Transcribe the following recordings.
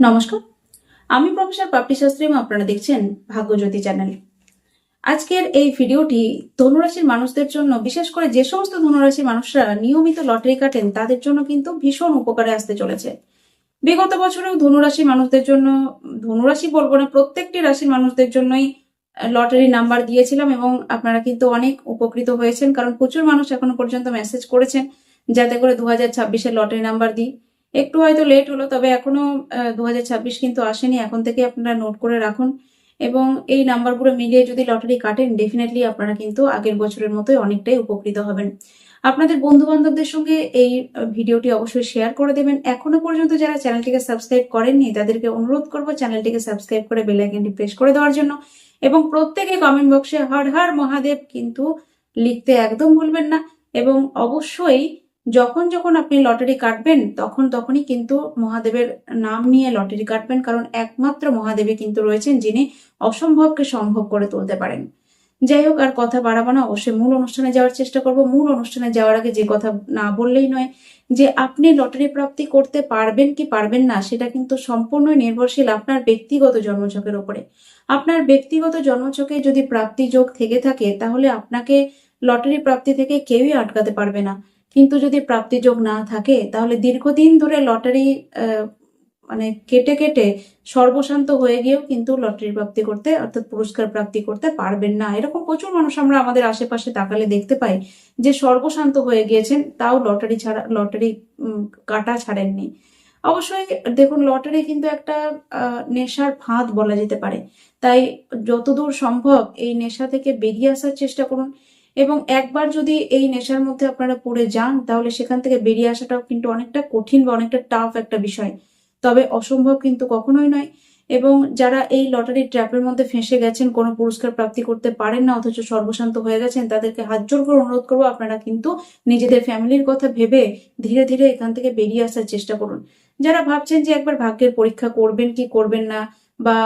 নমস্কার। আমি প্রফেসর পাপড়ি শাস্ত্রী আপনারা দেখছেন ভাগ্যজ্যোতি চ্যানেল। আজকের এই ভিডিওটি ধনুরাশির মানুষদের জন্য, বিশেষ করে যে সমস্ত ধনুরাশির মানুষরা নিয়মিত লটারি কাটেন, তাদের জন্য কিন্তু ভীষণ উপকারে আসতে চলেছে। বিগত বছরেও ধনুরাশি মানুষদের জন্য, ধনুরাশি বলব না, প্রত্যেকটি রাশির মানুষদের জন্যই লটারি নাম্বার দিয়েছিলাম, এবং আপনারা কিন্তু অনেক উপকৃত হয়েছেন, কারণ প্রচুর মানুষ এখনও পর্যন্ত মেসেজ করেছেন, যাতে করে দু হাজার ছাব্বিশের লটারি নাম্বার দিই। একটু হয়তো লেট হলো, তবে এখনও দু কিন্তু আসেনি। এখন থেকে আপনারা নোট করে রাখুন। এবং এই নাম্বারগুলো মিলিয়ে যদি লটারি কাটেন ডেফিনেটলি আপনারা কিন্তু আগের বছরের মতোই অনেকটাই উপকৃত হবেন। আপনাদের বন্ধু বান্ধবদের সঙ্গে এই ভিডিওটি অবশ্যই শেয়ার করে দেবেন। এখনও পর্যন্ত যারা চ্যানেলটিকে সাবস্ক্রাইব করেননি, তাদেরকে অনুরোধ করব চ্যানেলটিকে সাবস্ক্রাইব করে বেল আইকনটি প্রেস করে দেওয়ার জন্য। এবং প্রত্যেকে কমেন্ট বক্সে হর হর মহাদেব কিন্তু লিখতে একদম ভুলবেন না। এবং অবশ্যই যখন যখন আপনি লটারি কাটবেন, তখন তখনই কিন্তু মহাদেবের নাম নিয়ে লটারি কাটবেন, কারণ একমাত্র মহাদেবী কিন্তু রয়েছেন যিনি অসম্ভবকে সম্ভব করে তুলতে পারেন। যাই হোক, আর কথা বাড়াবো না, অবশ্যই মূল অনুষ্ঠানে যাওয়ার চেষ্টা করব। মূল অনুষ্ঠানে যাওয়ার আগে যে কথা না বললেই নয়, যে আপনি লটারি প্রাপ্তি করতে পারবেন কি পারবেন না, সেটা কিন্তু সম্পূর্ণই নির্ভরশীল আপনার ব্যক্তিগত জন্মছকের উপরে। আপনার ব্যক্তিগত জন্মছকে যদি প্রাপ্তি যোগ থেকে থাকে, তাহলে আপনাকে লটারি প্রাপ্তি থেকে কেউই আটকাতে পারবে না। কিন্তু যদি প্রাপ্তিযোগ না থাকে, তাহলে দীর্ঘদিন ধরে লটারি মানে কেটে কেটে সর্বশান্ত হয়ে গিয়েও কিন্তু লটারি প্রাপ্তি করতে, অর্থাৎ পুরস্কার প্রাপ্তি করতে পারবেন না। এরকম প্রচুর মানুষ আমরা আমাদের আশেপাশে তাকালে দেখতে পাই যে সর্বশান্ত হয়ে গিয়েছেন, তাও লটারি ছাড়া, লটারি কাটা ছাড়েননি। অবশ্যই দেখুন, লটারি কিন্তু একটা নেশার ফাঁদ বলা যেতে পারে। তাই যতদূর সম্ভব এই নেশা থেকে বেরিয়ে আসার চেষ্টা করুন। এবং একবার যদি এই নেশার মধ্যে আপনারা পড়ে যান, তাহলে সেখান থেকে বেরিয়ে আসাটাও কিন্তু অনেকটা কঠিন বা অনেকটা টাফ একটা বিষয়। তবে অসম্ভব কিন্তু কখনোই নয়। এবং যারা এই লটারি ট্র্যাপের মধ্যে ফেঁসে গেছেন, কোনো পুরস্কার প্রাপ্তি করতে পারেন না, অথচ সর্বশান্ত হয়ে গেছেন, তাদেরকে হাত জোর করে অনুরোধ করব আপনারা কিন্তু নিজেদের ফ্যামিলির কথা ভেবে ধীরে ধীরে এখান থেকে বেরিয়ে আসার চেষ্টা করুন। যারা ভাবছেন যে একবার ভাগ্যের পরীক্ষা করবেন কি করবেন না বা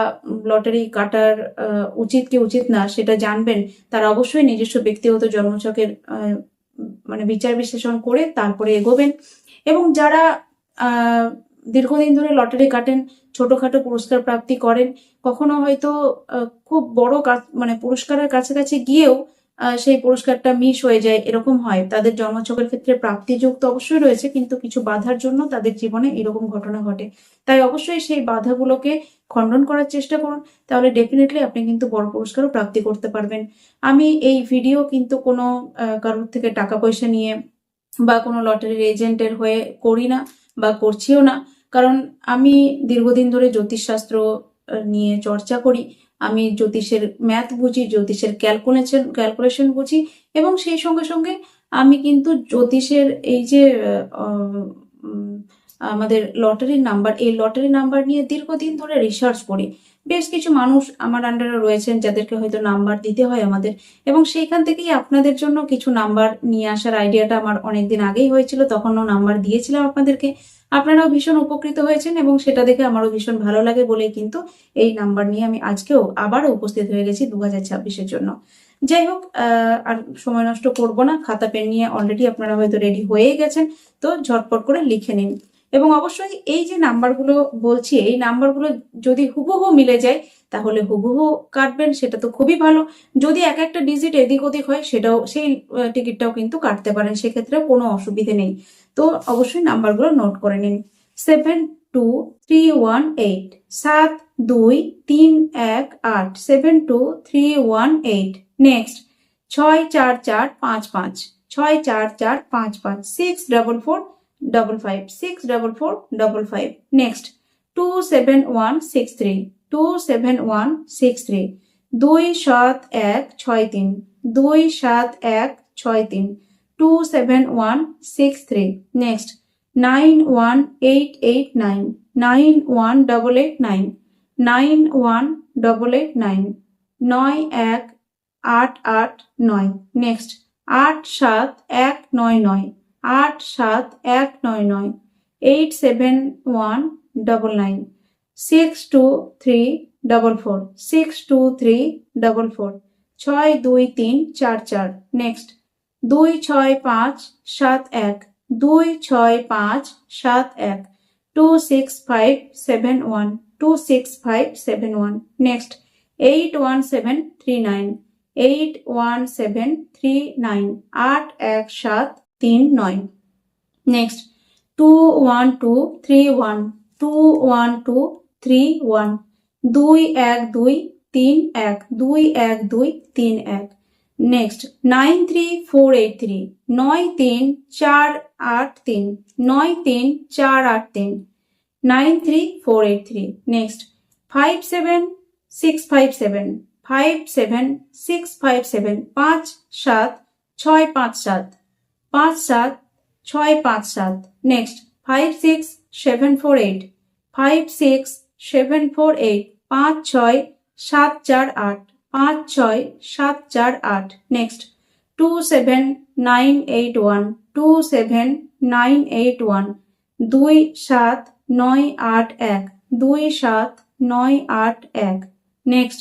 লটারি কাটার উচিত কি উচিত না সেটা জানবেন, তারা অবশ্যই নিজস্ব ব্যক্তিগত জন্মচকের মানে বিচার বিশ্লেষণ করে তারপরে এগোবেন। এবং যারা দীর্ঘদিন ধরে লটারি কাটেন, ছোটখাটো পুরস্কার প্রাপ্তি করেন, কখনো হয়তো খুব বড় মানে পুরস্কারের কাছাকাছি গিয়েও সেই পুরস্কারটা মিস হয়ে যায়, এরকম হয়। তাদের জন্মছকের ক্ষেত্রে প্রাপ্তি যোগ তো অবশ্যই রয়েছে, কিন্তু কিছু বাধার জন্য তাদের জীবনে এরকম ঘটনা ঘটে। তাই অবশ্যই সেই বাধাগুলোকে খণ্ডন করার চেষ্টা করুন, তাহলে ডেফিনেটলি আপনি কিন্তু বড় পুরস্কারও প্রাপ্তি করতে পারবেন। আমি এই ভিডিও কিন্তু কোনো কারোর থেকে টাকা পয়সা নিয়ে বা কোনো লটারির এজেন্টের হয়ে করি না বা করছিও না। কারণ আমি দীর্ঘদিন ধরে জ্যোতিষশাস্ত্র নিয়ে চর্চা করি আমি জ্যোতিষের ম্যাথ বুঝি, জ্যোতিষের ক্যালকুলেশন ক্যালকুলেশন বুঝি এবং সেই সঙ্গে সঙ্গে আমি কিন্তু জ্যোতিষের এই যে আমাদের লটারির নাম্বার এই লটারি নাম্বার নিয়ে দীর্ঘদিন ধরে রিসার্চ করি। বেশ কিছু মানুষ আমার আন্ডারে রয়েছেন যাদেরকে হয়তো নাম্বার দিতে হয় আমাদের। এবং সেইখান থেকেই আপনাদের জন্য কিছু নাম্বার নিয়ে আসার আইডিয়াটা আমার অনেকদিন আগেই হয়েছিল, তখনও নাম্বার দিয়েছিলাম আপনাদেরকে। আপনারাও ভীষণ উপকৃত হয়েছেন এবং সেটা দেখে আমারও ভীষণ ভালো লাগে বলেই কিন্তু এই নাম্বার নিয়ে আমি আজকেও আবারও উপস্থিত হয়ে গেছি দু হাজার ছাব্বিশের জন্য। যাই হোক আর সময় নষ্ট করব না, খাতা, পেন নিয়ে অলরেডি আপনারা হয়তো রেডি হয়ে গেছেন, তো ঝটপট করে লিখে নিন। এবং অবশ্যই এই যে নাম্বারগুলো বলছি, এই নাম্বারগুলো যদি হুবহু মিলে যায়, তাহলে হুবহু কাটবেন, সেটা তো খুবই ভালো। যদি এক একটা ডিজিট এদিক ওদিক হয়, সেটাও, সেই টিকিটটাও কিন্তু কাটতে পারেন, সেক্ষেত্রে কোনো অসুবিধে নেই। তো অবশ্যই নাম্বারগুলো নোট করে নিন। Seven two three one eight, সাত দুই তিন এক আট, seven two three one eight, next, ছয় চার চার পাঁচ পাঁচ, ছয় চার চার পাঁচ পাঁচ, six double four double five six double four double five next two seven one six three two seven one six three দুই সাত এক ছয় তিন। দুই সাত এক ছয় তিন। Two seven one six three next nine one eight eight nine nine one double eight nine nine one double eight nine নয় এক আট আট নয়। নেক্সট আট সাত এক নয় নয়। আট সাত এক নয় নয় eight seven one double nine six two three double four six two three double four ছয় দুই তিন চার চার। নেক্সট দুই ছয় পাঁচ সাত এক, দুই ছয় পাঁচ সাত এক two six five seven one two six five seven one next eight one seven three nine eight one seven three nine আট এক সাত তিন নয়। Next two one two three one two one two three one দুই এক দুই তিন এক, দুই এক দুই তিন এক। Next nine three four eight three নয় তিন চার আট তিন, নয় তিন চার আট তিন। Nine three four eight three next five seven six five seven five seven six five seven পাঁচ সাত, ছয় পাঁচ সাত। পাঁচ সাত, ছয় পাঁচ সাত। Next five six seven four eight five six seven four eight পাঁচ ছয় সাত চার আট। পাঁচ ছয় সাত চার আট। Next two seven nine eight one two seven nine eight one দুই সাত নয় আট এক। দুই সাত নয় আট এক। Next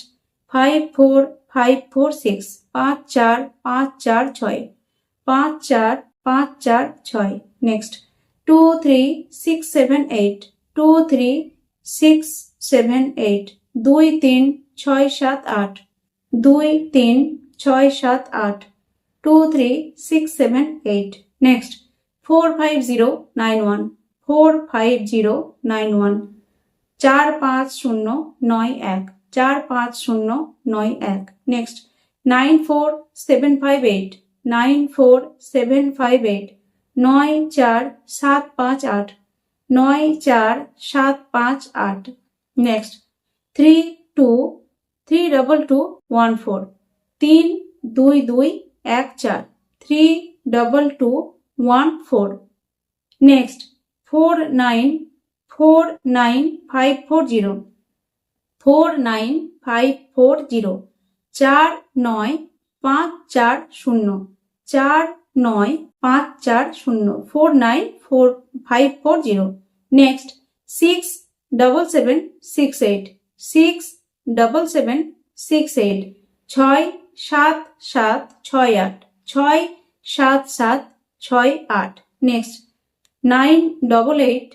five four five four six পাঁচ চার পাঁচ চার ছয়। পাঁচ চার পাঁচ চার ছয়। Next two three six seven eight two three six seven eight দুই তিন ছয় সাত আট, দুই তিন ছয় সাত আট two three six seven eight next four five zero nine one four five zero nine one চার পাঁচ শূন্য নয় এক, চার পাঁচ শূন্য নয় এক। Next nine four seven five eight nine four seven five eight, নয় চার সাত পাঁচ আট, নয় চার সাত পাঁচ আট। Next, three two three double two one four, তিন দুই দুই এক চার, three double two one four. Next, four nine four nine five four zero, four nine five four zero, চার নয় পাঁচ চার শূন্য, চার নয় পাঁচ চার শূন্য four nine four five four zero next six double seven six eight six double seven six eight ছয় সাত সাত ছয় আট, ছয় সাত সাত ছয় আট। Next nine double eight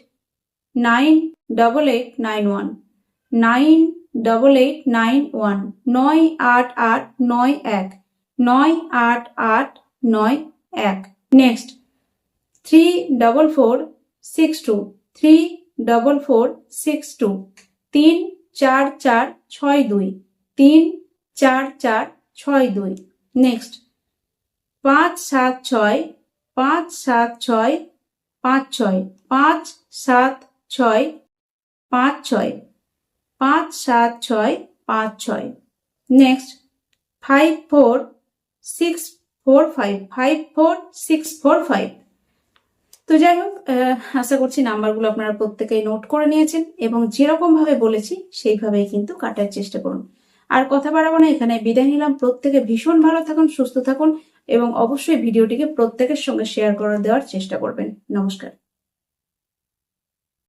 nine double eight nine one nine double eight nine one নয় আট আট নয় এক। নয় আট আট নয় এক next three double four six two three double four six two তিন চার চার ছয় দুই তিন চার চার ছয় দুই নেক্সট পাঁচ সাত ছয় পাঁচ সাত ছয় পাঁচ ছয় পাঁচ সাত ছয় পাঁচ ছয় পাঁচ সাত ছয় পাঁচ ছয় next five four six four five five four six four five তো যাই হোক আশা করছি নাম্বারগুলো আপনারা প্রত্যেকেই নোট করে নিয়েছেন এবং যেরকম ভাবে বলেছি, সেইভাবেই কিন্তু কাটার চেষ্টা করুন। আর কথা বাড়াবো না, এখানে বিদায় নিলাম। প্রত্যেকে ভীষণ ভালো থাকুন, সুস্থ থাকুন এবং অবশ্যই ভিডিওটিকে প্রত্যেকের সঙ্গে শেয়ার করে দেওয়ার চেষ্টা করবেন। নমস্কার।